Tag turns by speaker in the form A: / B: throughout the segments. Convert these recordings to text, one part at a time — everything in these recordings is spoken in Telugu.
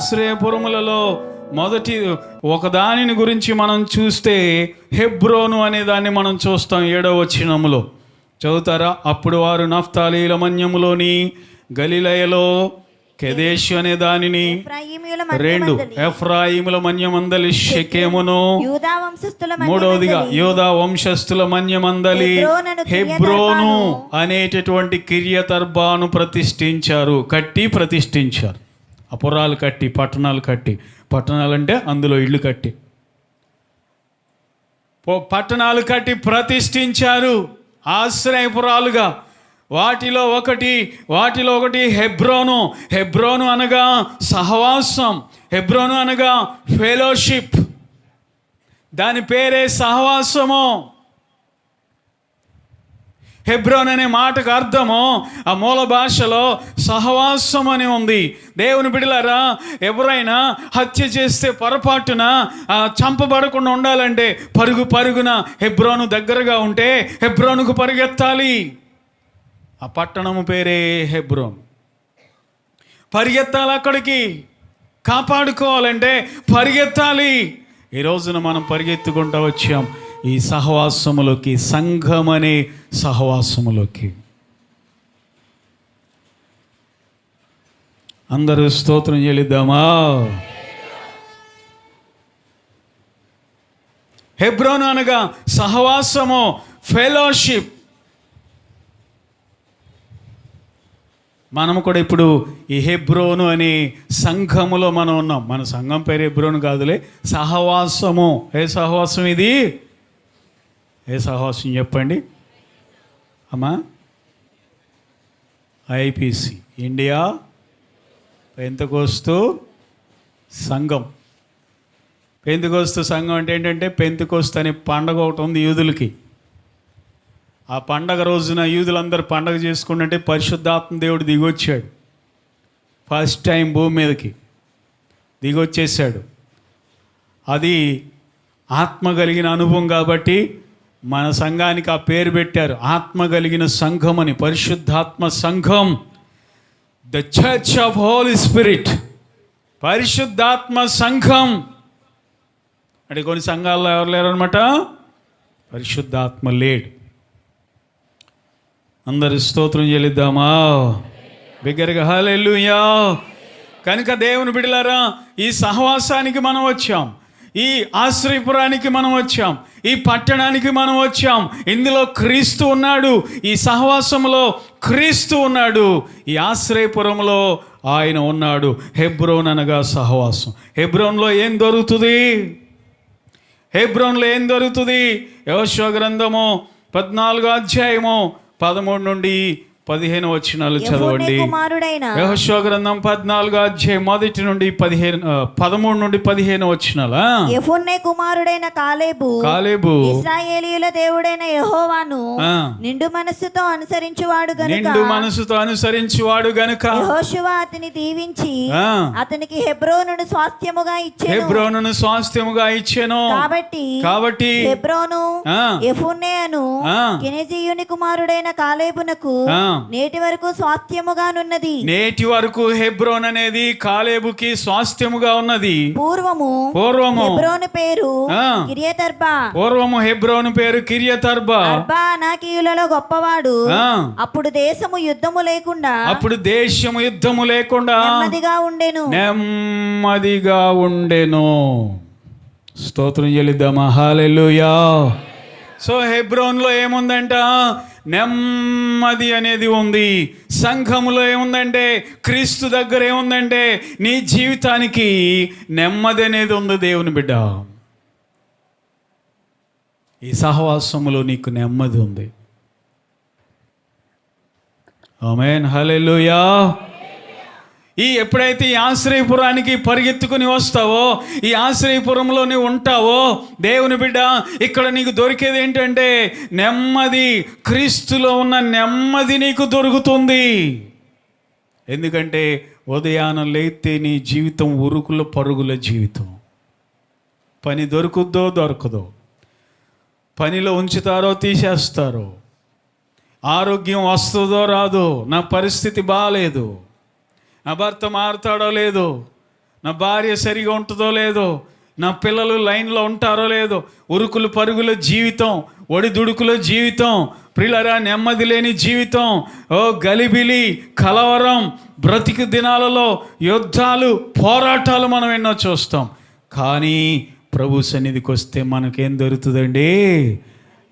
A: ఆశ్రయపురములలో మొదటి ఒక దానిని గురించి మనం చూస్తే హెబ్రోను అనే దాన్ని మనం చూస్తాం ఏడవ వచ్చినములో చదువుతారా? అప్పుడు వారు నఫ్తాలీల మన్యములోని గలిలయలో కెదేశ్ అనే దానిని రెండు ఎఫ్రాయిముల మన్యమందలి షెకెమును మూడవదిగా యోధా వంశస్థుల మన్యమందలి హెబ్రోను అనేటటువంటి కిరియతర్బాను ప్రతిష్ఠించారు కట్టి ప్రతిష్ఠించారు. అపురాలు కట్టి పట్టణాలు కట్టి. పట్టణాలు అంటే అందులో ఇళ్ళు కట్టి. పట్టణాలు కట్టి ప్రతిష్ఠించారు ఆశ్రయపురాలుగా. వాటిలో ఒకటి వాటిలో ఒకటి హెబ్రోను. హెబ్రోను అనగా సహవాసం. హెబ్రోను అనగా ఫెలోషిప్. దాని పేరే సహవాసము. హెబ్రోన్ అనే మాటకు అర్థము. ఆ మూల భాషలో సహవాసం అని ఉంది. దేవుని బిడలారా ఎవరైనా హత్య చేస్తే పొరపాటున చంపబడకుండా ఉండాలంటే పరుగు పరుగున హెబ్రోను దగ్గరగా ఉంటే హెబ్రోనుకు పరిగెత్తాలి. ఆ పట్టణము పేరే హెబ్రోన్. పరిగెత్తాలి అక్కడికి. కాపాడుకోవాలంటే పరిగెత్తాలి. ఈ రోజున మనం పరిగెత్తుకుంటూ వచ్చాం. ఈ సహవాసములోకి సంఘం అనే సహవాసములోకి. అందరూ స్తోత్రం చెల్లిద్దామా? హెబ్రోను అనగా సహవాసము ఫెలోషిప్. మనము కూడా ఇప్పుడు ఈ హెబ్రోను అనే సంఘములో మనం ఉన్నాం. మన సంఘం పేరు హెబ్రోను కాదులే సహవాసము. ఏ సహవాసం ఇది? ఏ సహవాసం చెప్పండి. అమ్మా ఐపీసీ ఇండియా పెంతకోస్తు సంఘం. పెంతుకోస్తు సంఘం అంటే ఏంటంటే పెంతుకోస్తు అనే పండగ ఒకటి ఉంది యూదులకి. ఆ పండగ రోజున యూదులందరూ పండగ చేసుకుంటుంటే పరిశుద్ధాత్మ దేవుడు దిగొచ్చాడు. ఫస్ట్ టైం భూమి మీదకి దిగొచ్చేసాడు. అది ఆత్మ కలిగిన అనుభవం కాబట్టి మన సంఘానికి ఆ పేరు పెట్టారు. ఆత్మ కలిగిన సంఘం అని పరిశుద్ధాత్మ సంఘం. The church of holy spirit పరిశుద్ధాత్మ సంఘం. అంటే కొన్ని సంఘాల్లో ఎవరు లేరు అనమాట పరిశుద్ధాత్మ లేడు. అందరి స్తోత్రం చెల్లిద్దామా? బిగ్గరగా హల్లెలూయా. కనుక దేవుని బిడలారా ఈ సహవాసానికి మనం వచ్చాం. ఈ ఆశ్రయపురానికి మనం వచ్చాం. ఈ పట్టణానికి మనం వచ్చాం. ఇందులో క్రీస్తు ఉన్నాడు. ఈ సహవాసంలో క్రీస్తు ఉన్నాడు. ఈ ఆశ్రయపురంలో ఆయన ఉన్నాడు. హెబ్రోన్ అనగా సహవాసం. హెబ్రోన్లో ఏం దొరుకుతుంది? హెబ్రోన్లో ఏం దొరుకుతుంది? యవశ్వ గ్రంథము పద్నాలుగో అధ్యాయము పదమూడు నుండి పదిహేను వచ్చినాలు
B: యెఫోనే
A: చదవండి.
B: కుమారుడైన
A: యహోశివ గ్రంథం పద్నాలుగో అధ్యాయం మొదటి నుండి పదిహేను పదమూడు నుండి పదిహేను వచ్చినాలా
B: యెఫున్నె కుమారుడైన కాలేబు
A: కాలేబు.
B: ఇస్రాయేలీయుల దేవుడైన యెహోవాను నిండు మనస్సుతో అనుసరించువాడు గనుక.
A: నిండు మనసుతో అనుసరించువాడు గనుక.
B: యెహోషువ అతని దీవించి అతనికి హెబ్రోనును స్వాస్థ్యముగా ఇచ్చెను.
A: హెబ్రోనును స్వాస్థ్యముగా ఇచ్చాను.
B: కాబట్టి
A: కాబట్టి
B: హెబ్రోను యెఫున్నె అను కెనెజీయుని కుమారుడైన కాలేబునకు. నేటి వరకు స్వాస్థ్యముగానున్నది.
A: నేటి వరకు హెబ్రోన్ అనేది కాలేబుకి స్వాస్థ్యముగా ఉన్నది.
B: పూర్వము
A: పూర్వము.
B: హెబ్రోను పేరు. కిరియతర్బా.
A: పూర్వము హెబ్రోను పేరు కిరియతర్బా.
B: అర్బా అనాకీయులలో గొప్పవాడు. అప్పుడు దేశము యుద్ధము లేకుండా
A: అప్పుడు దేశము యుద్ధము లేకుండా
B: నెమ్మదిగా ఉండెను.
A: నెమ్మదిగా ఉండెను. స్తోత్రం చెల్లిద్దామా? Hallelujah so హెబ్రోన్లో ఏముందంట? నెమ్మది అనేది ఉంది. సంఘములో ఏముందంటే? క్రీస్తు దగ్గర ఏముందంటే? నీ జీవితానికి నెమ్మది అనేది ఉంది దేవుని బిడ్డ. ఈ సహవాసములో నీకు నెమ్మది ఉంది. ఆమెన్. హలెలుయా ఈ ఎప్పుడైతే ఈ ఆశ్రయపురానికి పరిగెత్తుకుని వస్తావో ఈ ఆశ్రయపురంలో నీవు ఉంటావో దేవుని బిడ్డ ఇక్కడ నీకు దొరికేది ఏంటంటే నెమ్మది క్రీస్తులో ఉన్న నెమ్మది నీకు దొరుకుతుంది. ఎందుకంటే ఉదయాన లేతే నీ జీవితం ఉరుకుల పరుగుల జీవితం. పని దొరుకుద్దో దొరకదో పనిలో ఉంచుతారో తీసేస్తారో ఆరోగ్యం వస్తుందో రాదో నా పరిస్థితి బాగాలేదు నా భర్త మారుతాడో లేదో నా భార్య సరిగా ఉంటుందో లేదో నా పిల్లలు లైన్లో ఉంటారో లేదో ఉరుకులు పరుగుల జీవితం ఒడిదుడుకుల జీవితం ప్రిలరా నెమ్మది లేని జీవితం ఓ గలిబిలి కలవరం బ్రతికి దినాలలో యుద్ధాలు పోరాటాలు మనం ఎన్నో చూస్తాం. కానీ ప్రభు సన్నిధికి వస్తే మనకేం దొరుకుతుందండి?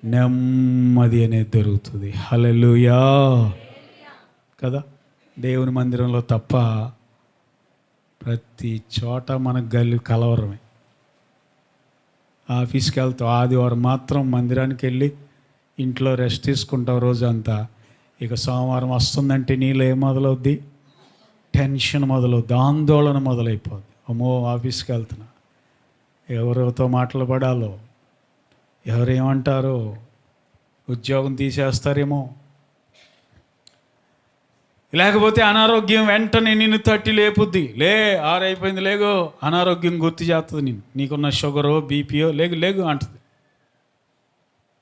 A: నెమ్మది అనేది దొరుకుతుంది. హలలుయా కదా? దేవుని మందిరంలో తప్ప ప్రతి చోట మనకు గల్లి కలవరమే. ఆఫీస్కి వెళ్తావు ఆదివారం మాత్రం మందిరానికి వెళ్ళి ఇంట్లో రెస్ట్ తీసుకుంటావు రోజంతా. ఇక సోమవారం వస్తుందంటే నీళ్ళు ఏం మొదలవుద్ది? టెన్షన్ మొదలవుద్ది ఆందోళన మొదలైపోద్ది. అమ్మో ఆఫీస్కి వెళ్తున్నా. ఎవరితో మాటలు పడాలో ఎవరేమంటారో ఉద్యోగం తీసేస్తారేమో లేకపోతే అనారోగ్యం వెంటనే నిన్ను తట్టి లేపుద్ది. లే ఆరైపోయింది లేగో. అనారోగ్యం గుర్తు చేస్తుంది నేను నీకున్న షుగరో బీపీయో లేగు లేగు అంటుంది.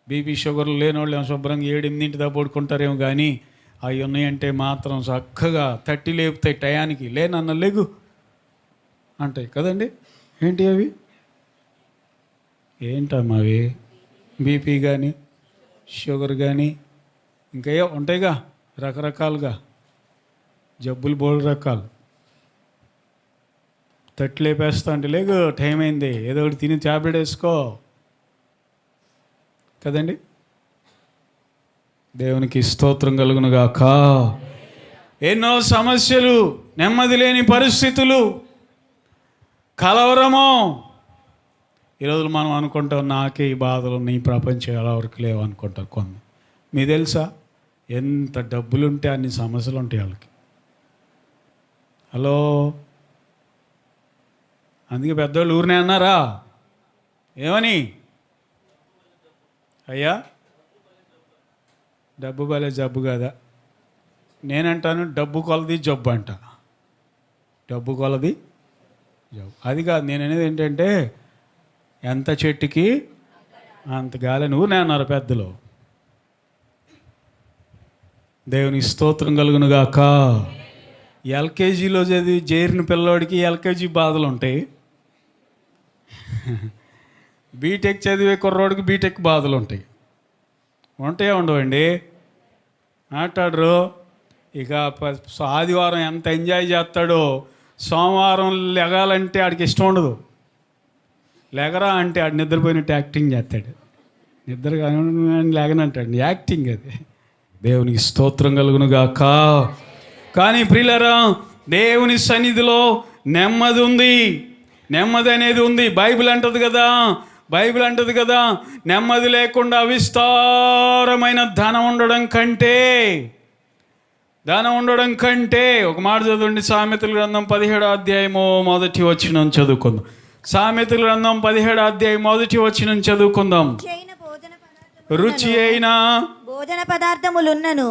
A: బీపీ షుగర్ లేని వాళ్ళు శుభ్రంగా ఏడెనిమిదింటి దా పడుకుంటారేమో కానీ అవి ఉన్నాయంటే మాత్రం చక్కగా తట్టి లేపుతాయి టయానికి. లేనన్న లేగు అంటాయి కదండి. ఏంటి అవి? ఏంటమ్మా అవి బీపీ కానీ షుగర్ కానీ ఇంకా ఉంటాయిగా రకరకాలుగా. జబ్బులు బోల్ రకాలు. తట్టు లేపేస్తా అంటే లేదు టైం అయింది. ఏదో ఒకటి తిని ట్యాబ్లెట్ వేసుకో. కదండి? దేవునికి స్తోత్రం కలుగును గాక. ఎన్నో సమస్యలు నెమ్మది లేని పరిస్థితులు కలవరము. ఈరోజు మనం అనుకుంటాం నాకే ఈ బాధలు ఉన్నాయి ఈ ప్రపంచం ఎలా వరకు లేవు అనుకుంటారు కొన్ని మీ తెలుసా? ఎంత డబ్బులుంటే అన్ని సమస్యలు ఉంటాయి వాళ్ళకి. హలో? అందుకే పెద్దోళ్ళు ఊరినే అన్నారా? ఏమని? అయ్యా? డబ్బు బాలే జబ్బు కదా? నేనంటాను డబ్బు కొలది జబ్బు అంట. డబ్బు కొలది జబ్బు. అది కాదు నేను అనేది ఏంటంటే ఎంత చెట్టుకి అంత గాలి నువ్వు నేను అన్నారు పెద్దలు. దేవుని స్తోత్రం కలుగును గాక ఎల్కేజీలో చదివి చేరిన పిల్లోడికి ఎల్కేజీ బాధలు ఉంటాయి బీటెక్ చదివే కుర్రోడికి బీటెక్ బాధలు ఉంటాయి ఉంటాయో ఉండవండి? మాట్లాడరు. ఇక ప- ఆదివారం ఎంత ఎంజాయ్ చేస్తాడో సోమవారం లెగాలంటే ఆడికి ఇష్టం ఉండదు. లెగరా అంటే ఆడు నిద్రపోయినట్టు యాక్టింగ్ చేస్తాడు. నిద్ర కాని లేగనంటాడు. యాక్టింగ్ అది. దేవునికి స్తోత్రం కలుగును గాక కానీ ప్రియులరా దేవుని సన్నిధిలో నెమ్మది ఉంది. నెమ్మది అనేది ఉంది. బైబిల్ అంటది కదా బైబిల్ అంటది కదా నెమ్మది లేకుండా విస్తారమైన ధనం ఉండడం కంటే ధనం ఉండడం కంటే ఒక మాట చదవండి సామెతల గ్రంథం పదిహేడు అధ్యాయము మొదటి వచ్చిన చదువుకుందాం. సామెతల గ్రంథం పదిహేడు అధ్యాయం మొదటి వచ్చిన చదువుకుందాం. రుచి అయిన
B: భోజన పదార్థములున్నను.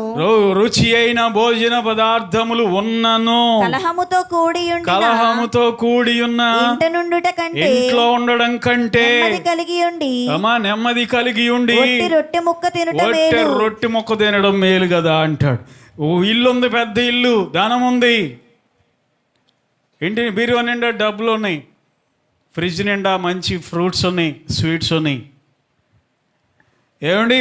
A: రుచి అయిన భోజన పదార్థములు ఉన్నను.
B: కలహముతో కూడి
A: కలహముతో కూడి ఉన్న
B: ఇంట నుండుట కంటే
A: ఇంట్లో ఉండడం కంటే
B: కలిగి ఉండి
A: అమ్మా నెమ్మది కలిగి ఉండి
B: రొట్టె ముక్క మేలు.
A: రొట్టె మొక్క తినడం మేలు కదా అంటాడు. ఓ ఇల్లు ఉంది పెద్ద ఇల్లు ధనం ఉంది ఇంటి బీరువా నిండా డబ్బులు ఉన్నాయి. ఫ్రిడ్జ్ నిండా మంచి ఫ్రూట్స్ ఉన్నాయి స్వీట్స్ ఉన్నాయి. ఏమండి?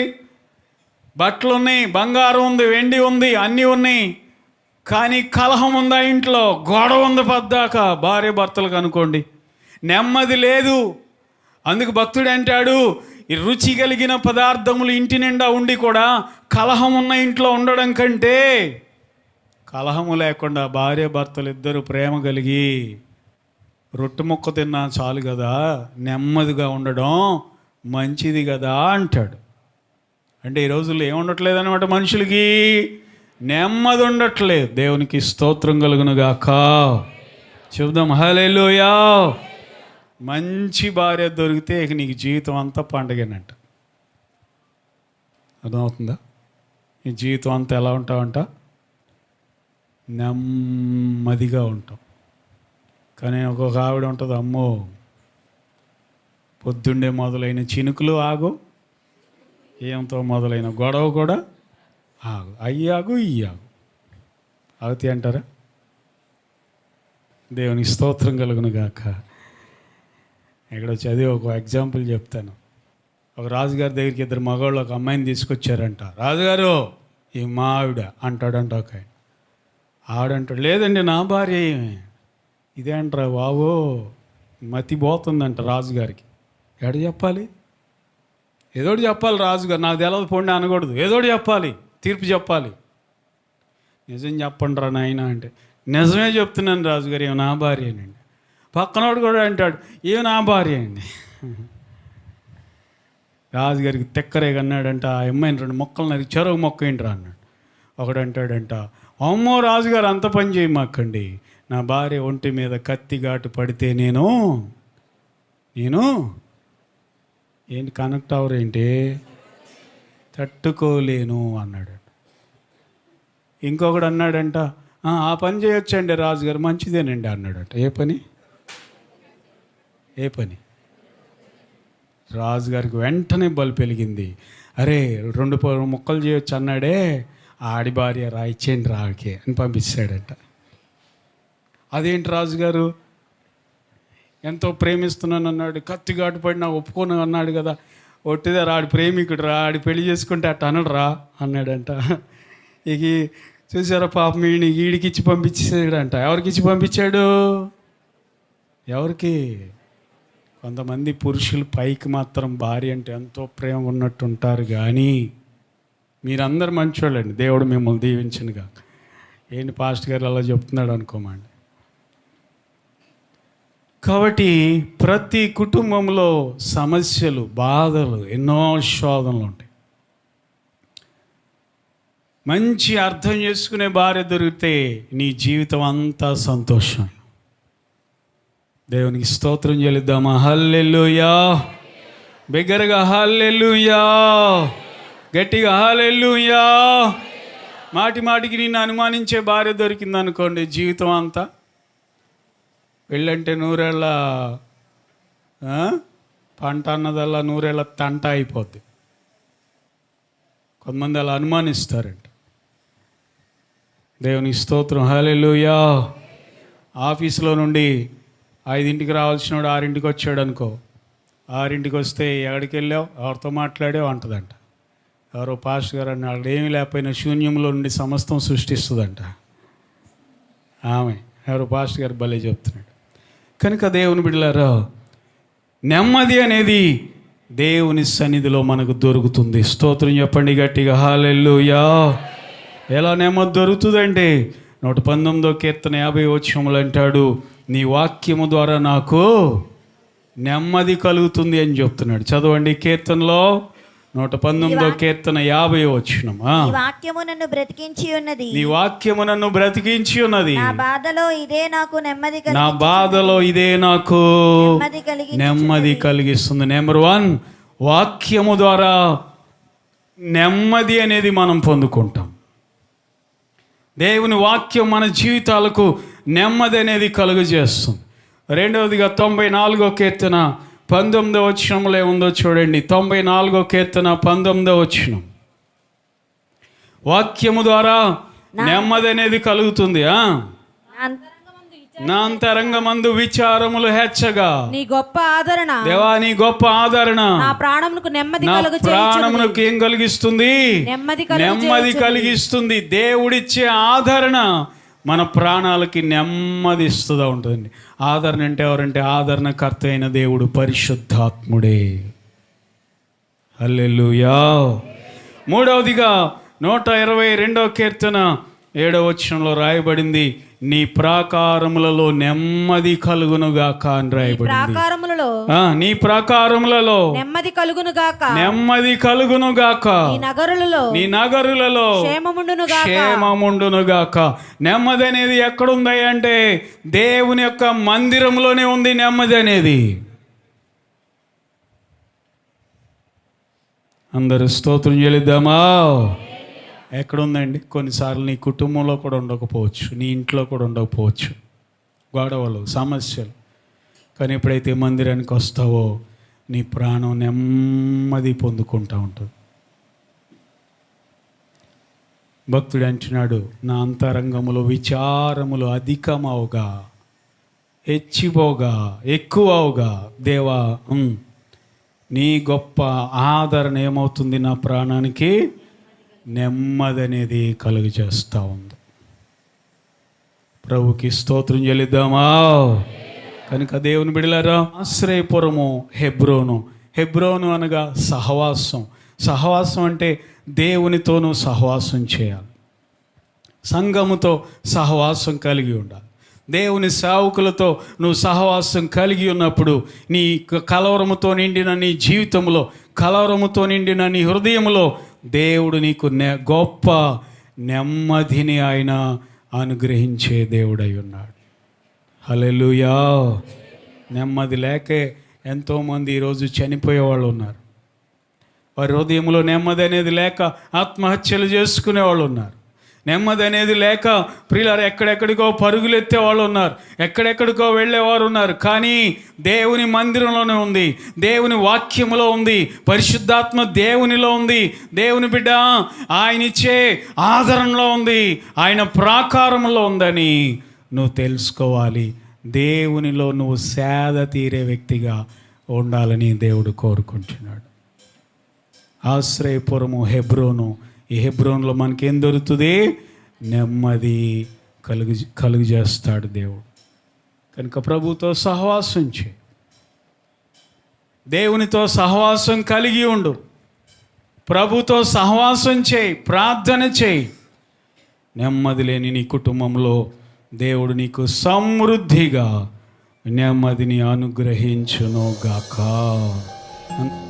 A: బట్టలు ఉన్నాయి బంగారం ఉంది వెండి ఉంది అన్నీ ఉన్నాయి. కానీ కలహం ఉందా ఇంట్లో? గొడవ ఉంది పద్దాక. భార్య భర్తలకు అనుకోండి. నెమ్మది లేదు. అందుకు భక్తుడు అంటాడు ఈ రుచి కలిగిన పదార్థములు ఇంటి నిండా ఉండి కూడా కలహం ఉన్న ఇంట్లో ఉండడం కంటే కలహము లేకుండా భార్య భర్తలు ఇద్దరు ప్రేమ కలిగి రొట్టె ముక్క తిన్నా చాలు కదా. నెమ్మదిగా ఉండడం మంచిది కదా అంటాడు. అంటే ఈ రోజుల్లో ఏముండట్లేదు అనమాట మనుషులకి? నెమ్మది ఉండట్లేదు దేవునికి స్తోత్రం కలుగునుగాక. చెబుదాం హలేలుయా మంచి భార్య దొరికితే ఇక నీకు జీవితం అంతా పండగనంట. అర్థమవుతుందా? నీ జీవితం అంతా ఎలా ఉంటావంట? నెమ్మదిగా ఉంటాం. కానీ ఒక్కొక్క ఆవిడ ఉంటుంది అమ్మో. పొద్దుండే మొదలైన చినుకులు ఆగు. ఏంతో మొదలైన గొడవ కూడా ఆగు. అయ్యాగు ఇయ్యాగు. ఈ ఆగుతాయి అంటారా? దేవునికి స్తోత్రం కలుగును గాక. ఇక్కడ చదివి ఒక ఎగ్జాంపుల్ చెప్తాను. ఒక రాజుగారి దగ్గరికి ఇద్దరు మగవాళ్ళు ఒక అమ్మాయిని తీసుకొచ్చారంట. రాజుగారు ఈ మా ఆవిడ అంటాడంట ఒక ఆయన. ఆవిడంటాడు లేదండి నా భార్య ఇదే ఇదేంట్రా బాబు? మతి పోతుందంట రాజుగారికి. ఎక్కడ చెప్పాలి? ఏదోటి చెప్పాలి రాజుగారు. నాకు తెలవదు పొండి అనకూడదు. ఏదోటి చెప్పాలి. తీర్పు చెప్పాలి. నిజం చెప్పండి రా నాయన అంటే. నిజమే చెప్తున్నాను రాజుగారు ఏమి నా భార్యనండి పక్కనోడు కూడా అంటాడు ఏమి నా భార్య అండి. రాజుగారికి తెక్కరే కన్నాడంట ఆ అమ్మాయిని రెండు మొక్కలు నరికి చెరువు మొక్క ఏంట్రా అన్నాడు. ఒకడు అంటాడంట అమ్మో రాజుగారు అంత పని చేయమాకండి నా భార్య ఒంటి మీద కత్తి ఘాటు పడితే నేను నేను ఏంటి కనెక్ట్ అవర్ ఏంటి? తట్టుకోలేను అన్నాడు. ఇంకొకడు అన్నాడంట "ఆ, పని చేయొచ్చండి రాజుగారు మంచిదేనండి అన్నాడంట. ఏ పని? ఏ పని? రాజుగారికి వెంటనే బలు పెరిగింది అరే రెండు పొ- ముక్కలు చేయొచ్చు అన్నాడే. ఆడి భార్య రా ఇచ్చేయండి అని పంపించాడట అదేంటి రాజుగారు? ఎంతో ప్రేమిస్తున్నాను అన్నాడు. కత్తిగాటు పడినా ఒప్పుకోను అన్నాడు కదా. ఒట్టిదే రాడు ప్రేమికుడు రా ఆడి పెళ్ళి చేసుకుంటే అట్ట అనడు రా అన్నాడంట. ఇక చూసారా పాపం వీడిని వీడికి ఇచ్చి పంపించాడంట ఎవరికి ఇచ్చి పంపించాడు? ఎవరికి? కొంతమంది పురుషులు పైకి మాత్రం భార్య అంటే ఎంతో ప్రేమ ఉన్నట్టు ఉంటారు కానీ మీరందరు మంచోళ్ళండి. దేవుడు మిమ్మల్ని దీవించనుగా ఏంటి పాస్ట్ గారు అలా చెప్తున్నాడు అనుకోమండి. కాబట్టి ప్రతి కుటుంబంలో సమస్యలు బాధలు ఎన్నో శోధనలు ఉంటాయి. మంచి అర్థం చేసుకునే భార్య దొరికితే నీ జీవితం అంతా సంతోషం. దేవునికి స్తోత్రం చెల్లిద్దామా? హల్లెల్లుయా బిగ్గరగా హల్లెల్లుయా గట్టిగా హల్లెల్లుయా మాటి మాటికి నిన్ను అనుమానించే భార్య దొరికిందనుకోండి జీవితం అంతా. పెళ్ళంటే నూరేళ్ళ ఆ? పంట అన్నదల్లా నూరేళ్ళ తంట అయిపోద్ది. కొంతమంది అలా అనుమానిస్తారంట. దేవుని స్తోత్రం. హలెలుయా ఆఫీసులో నుండి ఐదింటికి రావాల్సిన వాడు ఆరింటికి వచ్చాడు అనుకో ఆరింటికి వస్తే ఎక్కడికి వెళ్ళావు? ఎవరితో మాట్లాడావు? అంటదంట. ఎవరో పాస్ట్ గారు అన్నాడు ఏమీ లేకపోయినా శూన్యంలో నుండి సమస్తం సృష్టిస్తుందంట. ఆమె ఎవరో పాస్ట్ గారు భలే చెప్తున్నాడు. కనుక దేవుని బిడ్డలారా నెమ్మది అనేది దేవుని సన్నిధిలో మనకు దొరుకుతుంది. స్తోత్రం చెప్పండి గట్టిగా హాలెల్లుయా. ఎలా నెమ్మది దొరుకుతుందంటే నూట పంతొమ్మిదో కీర్తన యాభై వచ్చములు అంటాడు నీ వాక్యము ద్వారా నాకు నెమ్మది కలుగుతుంది అని చెప్తున్నాడు. చదవండి కీర్తనలో. నూట పంతొమ్మిదో కీర్తన యాభై వచ్చినమా
B: వాక్యము నన్ను బ్రతికించి ఉన్నది.
A: నీ వాక్యము నన్ను బ్రతికించి ఉన్నది.
B: నా బాధలో ఇదే నాకు నెమ్మది
A: నా బాధలో ఇదే నాకు
B: నెమ్మది
A: కలిగిస్తుంది. నెంబర్ వన్ వాక్యము ద్వారా నెమ్మది అనేది మనం పొందుకుంటాం. దేవుని వాక్యం మన జీవితాలకు నెమ్మది అనేది కలుగజేస్తుంది. రెండవదిగా తొంభై నాలుగో కీర్తన పంతొమ్మిదో వచ్చినంలో ఏముందో చూడండి. తొంభై నాలుగో కీర్తన పంతొమ్మిదో వచ్చినం వాక్యము ద్వారా నెమ్మది అనేది కలుగుతుంది? నా అంతరంగమందు విచారములు హెచ్చగా.
C: నీ గొప్ప ఆదరణ.
A: దేవా నీ గొప్ప ఆదరణ.
C: నా ప్రాణమునకు నెమ్మది కలుగు
A: ప్రాణమునకు ఏం కలిగిస్తుంది?
C: నెమ్మది
A: నెమ్మది కలిగిస్తుంది. దేవుడిచ్చే ఆదరణ. మన ప్రాణాలకి నెమ్మది ఇస్తుందా ఉంటుంది ఆదరణ అంటే ఎవరంటే ఆదరణకర్త అయిన దేవుడు పరిశుద్ధాత్ముడే. అల్లెలుయా మూడవదిగా నూట ఇరవై రెండవ కీర్తన ఏడవ వచనంలో రాయబడింది. నీ ప్రాకారములలో నెమ్మది కలుగునుగాక అని రాయబడింది.
C: ప్రాకారములలో
A: ఆ, నీ ప్రాకారములలో
C: నెమ్మది కలుగును గాక
A: నెమ్మది కలుగునుగాక.
C: ఈ నగరులలో
A: నీ నగరులలో
C: క్షేమముండును గాక
A: క్షేమముండునుగాక. నెమ్మది అనేది ఎక్కడుంది అంటే దేవుని యొక్క మందిరంలోనే ఉంది నెమ్మది అనేది. అందరూ స్తోత్రం చెల్లిద్దామా? ఎక్కడుందండి? కొన్నిసార్లు నీ కుటుంబంలో కూడా ఉండకపోవచ్చు నీ ఇంట్లో కూడా ఉండకపోవచ్చు. గొడవలు సమస్యలు. కానీ ఎప్పుడైతే మందిరానికి వస్తావో నీ ప్రాణం నెమ్మది పొందుకుంటూ ఉంటుంది. భక్తుడు అంటున్నాడు నా అంతరంగములో విచారములు అధికమవుగా హెచ్చిపోగా ఎక్కువవుగా. దేవా నీ గొప్ప ఆదరణ ఏమవుతుంది నా ప్రాణానికి? నెమ్మది అనేది కలుగు చేస్తూ ఉంది. ప్రభుకి స్తోత్రం చెల్లిద్దామా? కనుక దేవుని బిడలారా ఆశ్రయపురము హెబ్రోను. హెబ్రోను అనగా సహవాసం. సహవాసం అంటే దేవునితోనూ సహవాసం చేయాలి. సంఘముతో సహవాసం కలిగి ఉండాలి. దేవుని సేవకులతో నువ్వు సహవాసం కలిగి ఉన్నప్పుడు నీ కలవరముతో నిండిన నీ జీవితంలో కలవరముతో నిండిన నీ హృదయంలో దేవుడు నీకు నె గొప్ప నెమ్మదిని ఆయన అనుగ్రహించే దేవుడై ఉన్నాడు. హలెలుయా నెమ్మది లేకే ఎంతోమంది ఈరోజు చనిపోయే వాళ్ళు ఉన్నారు. వారి హృదయంలో నెమ్మది అనేది లేక ఆత్మహత్యలు చేసుకునే వాళ్ళు ఉన్నారు. నెమ్మది అనేది లేక ప్రియులారు ఎక్కడెక్కడికో పరుగులెత్తే వాళ్ళు ఉన్నారు ఎక్కడెక్కడికో వెళ్ళేవారు ఉన్నారు కానీ దేవుని మందిరంలోనే ఉంది. దేవుని వాక్యములో ఉంది. పరిశుద్ధాత్మ దేవునిలో ఉంది. దేవుని బిడ్డ ఆయన ఇచ్చే ఆదరణలో ఉంది. ఆయన ప్రాకారంలో ఉందని నువ్వు తెలుసుకోవాలి. దేవునిలో నువ్వు సేద తీరే వ్యక్తిగా ఉండాలని దేవుడు కోరుకుంటున్నాడు. ఆశ్రయపురము హెబ్రోను ఈ హెబ్రోన్లో మనకేం దొరుకుతుంది? నెమ్మది కలుగు కలుగు చేస్తాడు దేవుడు. కనుక ప్రభుతో సహవాసం చేయి. దేవునితో సహవాసం కలిగి ఉండు. ప్రభుతో సహవాసం చేయి ప్రార్థన చేయి. నెమ్మది లేని నీ కుటుంబంలో దేవుడు నీకు సమృద్ధిగా నెమ్మదిని అనుగ్రహించునుగాక. గాక